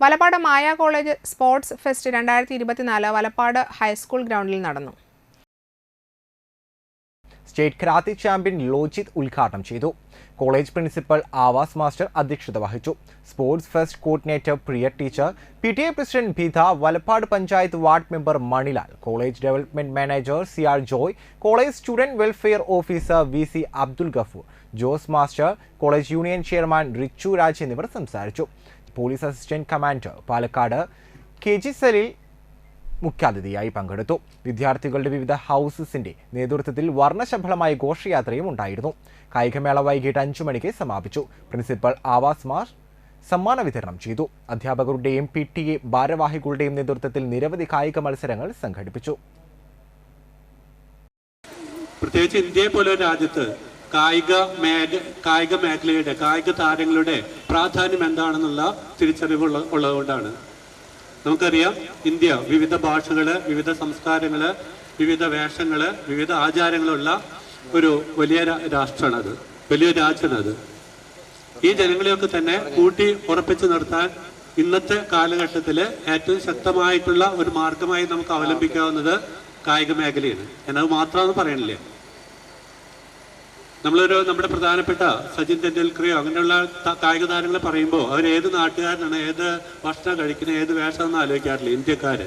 Valappad Maya college sports fest രണ്ടായിരത്തി ഇരുപത്തിനാല് Valappad high school ഗ്രൗണ്ടിൽ നടന്നു. സ്റ്റേറ്റ് കരാത്തി ചാമ്പ്യൻ ലോജിത് ഉദ്ഘാടനം ചെയ്തു. കോളേജ് പ്രിൻസിപ്പൽ ആവാസ് മാസ്റ്റർ അധ്യക്ഷത വഹിച്ചു. Sports fest coordinator Priya teacher P T A president Bheetha Valappad panchayat ward member Manilal college development manager C R Joy college student welfare officer V C Abdul Gafoor Jose master college union chairman Richu Raj എന്നിവർ സംസാരിച്ചു. Police assistant commander Palakkad K G സെല്ലിൽ മുഖ്യാതിഥിയായി പങ്കെടുത്തു. വിദ്യാർത്ഥികളുടെ വിവിധ ഹൗസസിന്റെ നേതൃത്വത്തിൽ വർണശബളമായ ഘോഷയാത്രയും ഉണ്ടായിരുന്നു. കായികമേള വൈകിട്ട് അഞ്ചു മണിക്ക് സമാപിച്ചു. പ്രിൻസിപ്പൽ ആവാസ് മാർ സമ്മാന വിതരണം ചെയ്തു. അധ്യാപകരുടെയും പി ടി എ ഭാരവാഹികളുടെയും നേതൃത്വത്തിൽ നിരവധി കായിക മത്സരങ്ങൾ സംഘടിപ്പിച്ചു. പ്രത്യേകിച്ച് ഇന്ത്യയെ പോലെ രാജ്യത്ത് കായിക മേഖ കായിക മേഖലയുടെ കായിക താരങ്ങളുടെ പ്രാധാന്യം എന്താണെന്നുള്ള തിരിച്ചറിവുള്ള ഉള്ളതുകൊണ്ടാണ്. നമുക്കറിയാം ഇന്ത്യ വിവിധ ഭാഷകൾ വിവിധ സംസ്കാരങ്ങൾ വിവിധ വേഷങ്ങൾ വിവിധ ആചാരങ്ങളുള്ള ഒരു വലിയ രാഷ്ട്രമാണ് രാഷ്ട്രമാണത് വലിയ രാജ്യമാണത്. ഈ ജനങ്ങളെയൊക്കെ തന്നെ കൂട്ടി ഉറപ്പിച്ചു നിർത്താൻ ഇന്നത്തെ കാലഘട്ടത്തിൽ ഏറ്റവും ശക്തമായിട്ടുള്ള ഒരു മാർഗമായി നമുക്ക് അവലംബിക്കാവുന്നത് കായിക മേഖലയാണ്. ഞാനത് മാത്രമെന്ന് പറയണില്ലേ നമ്മളൊരു നമ്മുടെ പ്രധാനപ്പെട്ട സച്ചിൻ തെണ്ടുൽക്കറയോ അങ്ങനെയുള്ള കായിക താരങ്ങളെ പറയുമ്പോൾ അവർ ഏത് നാട്ടുകാരനാണ് ഏത് ഭക്ഷണം കഴിക്കുന്നത് ഏത് വേഷമെന്ന് ആലോചിക്കാറില്ല. ഇന്ത്യക്കാര്.